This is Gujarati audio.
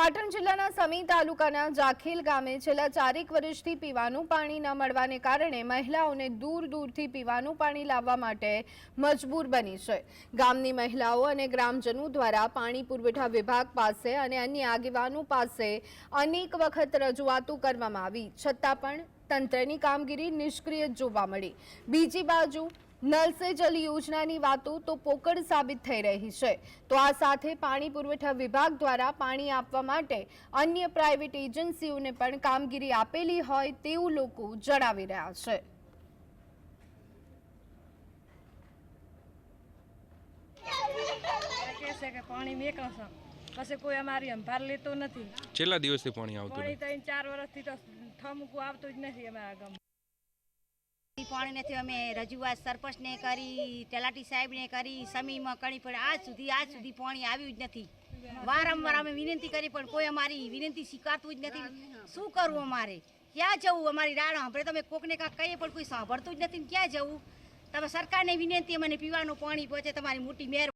પાટણ જિલ્લાના સમી તાલુકાના જાખીલ ગામે છેલ્લા ચારેક વર્ષથી પીવાનું પાણી ન મળવાને કારણે મહિલાઓને દૂર દૂરથી પીવાનું પાણી લાવવા માટે મજબૂર બની છે. ગામની મહિલાઓ અને ગ્રામજનો દ્વારા પાણી પુરવઠા વિભાગ પાસે અને અન્ય આગેવાનો પાસે અનેક વખત રજૂઆતો કરવામાં આવી. છતાં પણ તંત્રની કામગીરી નિષ્ક્રિય જોવા મળી. બીજી બાજુ નલ સે જલ યોજનાની વાતો તો પોકળ સાબિત થઈ રહી છે. તો આ સાથે પાણી પુરવઠા વિભાગ દ્વારા પાણી આપવા માટે અન્ય પ્રાઇવેટ એજન્સીઓને પણ કામગીરી આપેલી હોય તેવું લોકો જણાવી રહ્યા છે. કે પાણી મેકો છો. પછી કોઈ અમારી સંભાળ લેતો નથી. છેલ્લા દિવસથી પાણી આવતું પાણી ત્રણ ચાર વર્ષથી તો ઠમકું આવતું જ નથી અમારા ગામમાં. પાણી નથી અમે રજૂઆત સરપંચને કરી, તલાટી સાહેબને કરી, સમીમાં કરી પણ આજ સુધી આજ સુધી પાણી આવ્યું જ નથી. વારંવાર અમે વિનંતી કરી, પણ કોઈ અમારી વિનંતી સ્વીકારતું જ નથી. શું કરવું અમારે? ક્યાં જવું અમારી રાડ સાંભળે તમે કોકને કાંક કહીએ, પણ કોઈ સાંભળતું જ નથી ક્યાં જવું? તમે સરકારને વિનંતી મને પીવાનું પાણી પહોંચે, તમારી મોટી મહેર